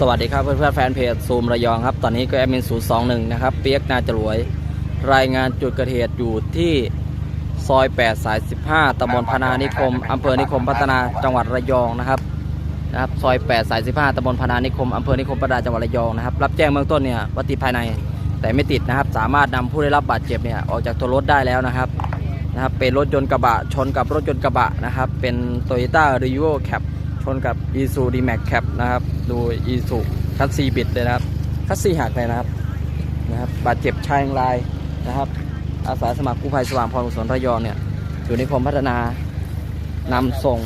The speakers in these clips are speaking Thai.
สวัสดีครับเพื่อนๆแฟนเพจซูมระยองครับ ตอนนี้ก็แอดมินศูนย์สองหนึ่งนะครับ เปียกนาจรวย รายงานจุดเกิดเหตุอยู่ที่ซอย 8 สาย 15ตำบลพนานิคมอำเภอนิคมพัฒนาจังหวัดระยองนะครับนะครับซอย 8 สาย 15ตำบลพนานิคมอำเภอนิคมพัฒนาจังหวัดระยองนะครับรับแจ้งเบื้องต้นเนี่ยว่าติดภายในแต่ไม่ติดนะครับ สามารถนำผู้ได้รับบาดเจ็บเนี่ยออกจากตัวรถได้แล้วนะครับนะครับเป็นรถยนต์กระบะชนกับรถยนต์กระบะนะครับเป็น Toyota r e v o Cap ชนกับ i s u d m a x Cap นะครับ ดู i s u คัสซีบิดเลยนะครับ คัสซีหักเลยนะครับนะครับ บาดเจ็บชายรายนะครับ อาสาสมัครกู้ภัยสว่างพรกุศลระยองเนี่ยอยู่ในคมพัฒนานำส่ง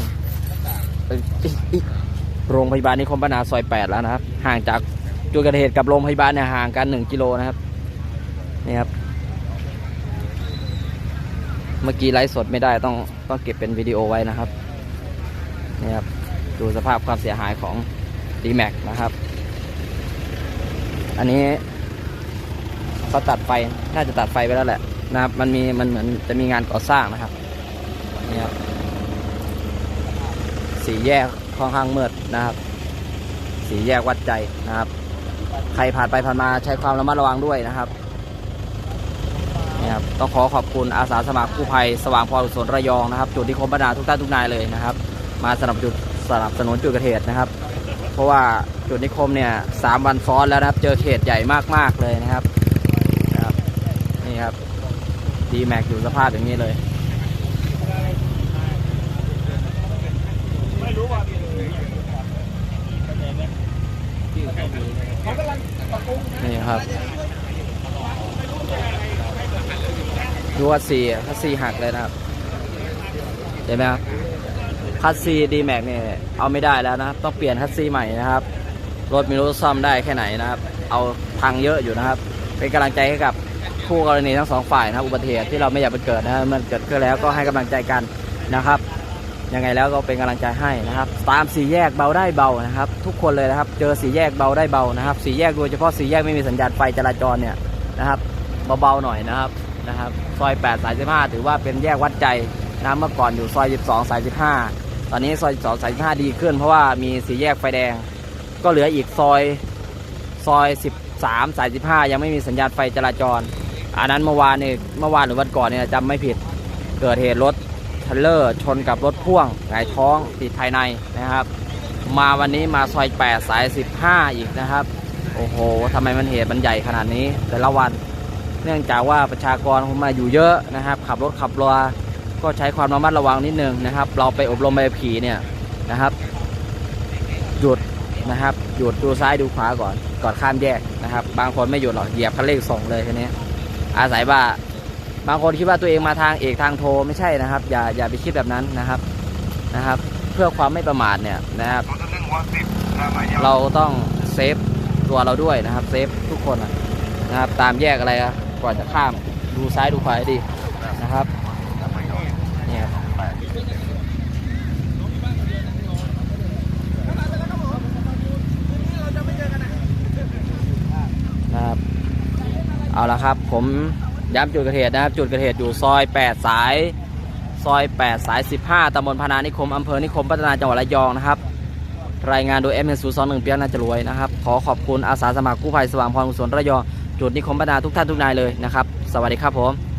โรงพยาบาลนิคมพัฒนาซอย 8 แล้วนะครับ ห่างจากจุดเกิดเหตุกับโรงพยาบาลเนี่ยห่างกัน 1 กิโลนะครับนี่ครับ เมื่อกี้ไลฟ์สดไม่ได้ต้องต้องเก็บเป็นวิดีโอไว้นะครับนี่ครับ ดูสภาพความเสียหายของ d m a x นะครับ อันนี้เขาตัดไฟ น่าจะตัดไฟไปแล้วแหละนะครับ มันมี มันเหมือนจะมีงานก่อสร้างนะครับ นี่ครับ สีแยกค่อนข้างมืดนะครับ สีแยกวัดใจนะครับ ใครผ่านไปผ่านมาใช้ความระมัดระวังด้วยนะครับนี่ครับ ต้องขอขอบคุณอาสาสมัครกู้ภัยสว่างพรกุศลระยองนะครับ จุดที่คมบรรดาทุกท่านทุกนายเลยนะครับ มาสนับสนุน สนับสนุนจุดเกิดเหตุนะครับ เพราะว่าจุดนิคมเนี่ยสามวันซ้อนแล้วนะครับ เจอเขตใหญ่มากๆเลยนะครับนะครับนี่ครับดีแม็กอยู่สภาพอย่างนี้เลยนี่ครับดูว่าสี่คัสซีหักเลยนะครับเห็นไหมครับ คัสซีดีแม็กเนี่ยเอาไม่ได้แล้วนะครับ ต้องเปลี่ยนคัสซีใหม่นะครับ รถม่รู้ซ่อมได้แค่ไหนนะครับ เอาพังเยอะอยู่นะครับ เป็นกำลังใจให้กับคู่กรณีทั้งสองฝ่ายนะครับ อุบัติเหตุที่เราไม่อยากเป็นเกิดนะมันเกิดขึ้นแล้วก็ให้กำลังใจกันนะครับ ยังไงแล้วก็เป็นกำลังใจให้นะครับ ตามสี่แยกเบาได้เบานะครับ ทุกคนเลยนะครับ เจอสี่แยกเบาได้เบานะครับสี่แยกโดยเฉพาะสี่แยกไม่มีสัญญาณไฟจราจรเนี่ยนะครับเบาๆหน่อยนะครับนะครับซอย8สาย15ถือว่าเป็นแยกวัดใจนะเมื่อก่อนอยู่ซอย 12สาย15 ตอนนี้ซอย12สาย15ดีขึ้น เพราะว่ามีสี่แยกไฟแดง ก็เหลืออีกซอยซอย13สาย15ยังไม่มีสัญญาณไฟจราจร อันนั้นเมื่อวานเนี่ยเมื่อวานหรือวันก่อนเนี่ยจำไม่ผิด เกิดเหตุรถเทรลเลอร์ชนกับรถพ่วงหงายท้องติดภายในนะครับ มาวันนี้มาซอย8สาย15อีกนะครับ โอ้โหทำไมมันเหตุมันใหญ่ขนาดนี้แต่ละวัน เนื่องจากว่าประชากรมาอยู่เยอะนะครับ ขับรถขับรา ก็ใช้ความระมัดระวังนิดนึงนะครับ เราไปอบรมใบขี่เนี่ยนะครับหยุดนะครับหยุดดูซ้ายดูขวาก่อนก่อนข้ามแยกนะครับ บางคนไม่หยุดหรอกเหยียบคันเร่งส่งเลยทีนี้อาศัยว่าบางคนคิดว่าตัวเองมาทางเอกทางโทไม่ใช่นะครับ อย่าอย่าไปคิดแบบนั้นนะครับนะครับ เพื่อความไม่ประมาทเนี่ยนะครับ เราต้องเซฟตัวเราด้วยนะครับเซฟทุกคนนะครับ ตามแยกอะไรก่อนจะข้ามดูซ้ายดูขวาให้ดีนะครับ เนี่ยครับเอาละครับ ผมย้ำจุดเกิดเหตุนะครับ จุดเกิดเหตุอยู่ซอย 8 สาย ซอย 8 สาย 15ตำบลพนานิคมอำเภอนิคมพัฒนาจังหวัดระยองนะครับ รายงานโดยเอ็มเอสูซอนหนึ่งเปียกนาจรวยนะครับ ขอขอบคุณอาสาสมัครกู้ภัยสว่างพรกุศลระยอง จุดนิคมพัฒนาทุกท่านทุกนายเลยนะครับ สวัสดีครับผม